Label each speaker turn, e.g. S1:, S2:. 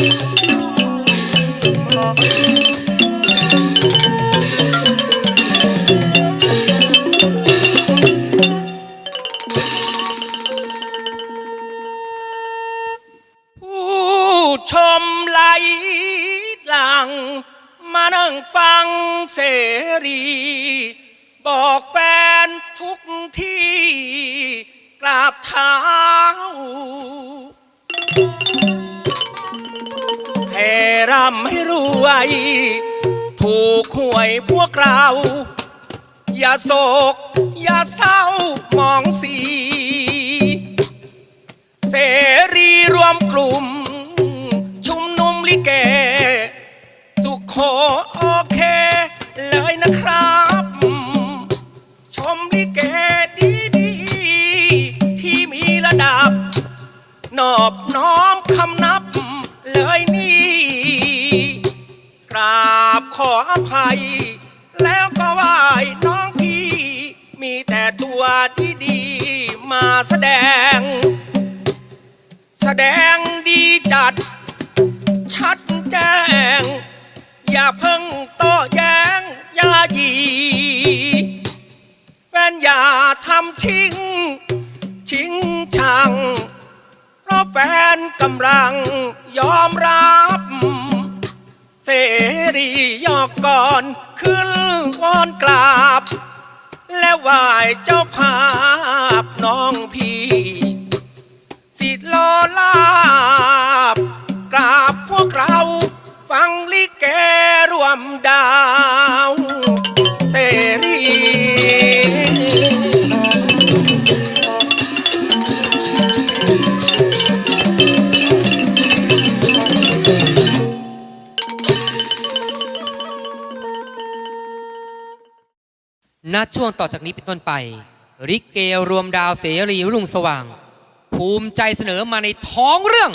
S1: ผู้ชมไหลหลัง มานั่งฟังเสรี บอกแฟนทุกที่ กราบเท้า ร่ำให้รวย ถูกหวยพวกเรา อย่าโศก อย่าเศร้ามองสี เสรีรวมกลุ่ม ชุมนุมลิเก สุขโขโอเค เลยนะครับ ชมลิเกดีดีที่มีระดับ นอบน้อมคำนับ ออภัย แล้วก็ไหวน้องพี่ มีแต่ตัวที่ดีมาแสดง แสดงดีจัด ชัดแจ้ง อย่าเพิ่งโต้แย้งอย่าหยีแฟนอย่าทำชิง ชิงชัง เพราะแฟนกำลังยอมรับ รียอกก่อนขึ้นวอนกราบ และไหว้เจ้าภาพน้องพี่สิโลลาบกราบพวกเรา ฟังลิเกรวมดา
S2: ณช่วงต่อจากนี้เป็นต้นไป ริเกรวมดาวเสรีรุ่งสว่าง ภูมิใจเสนอมาในท้องเรื่อง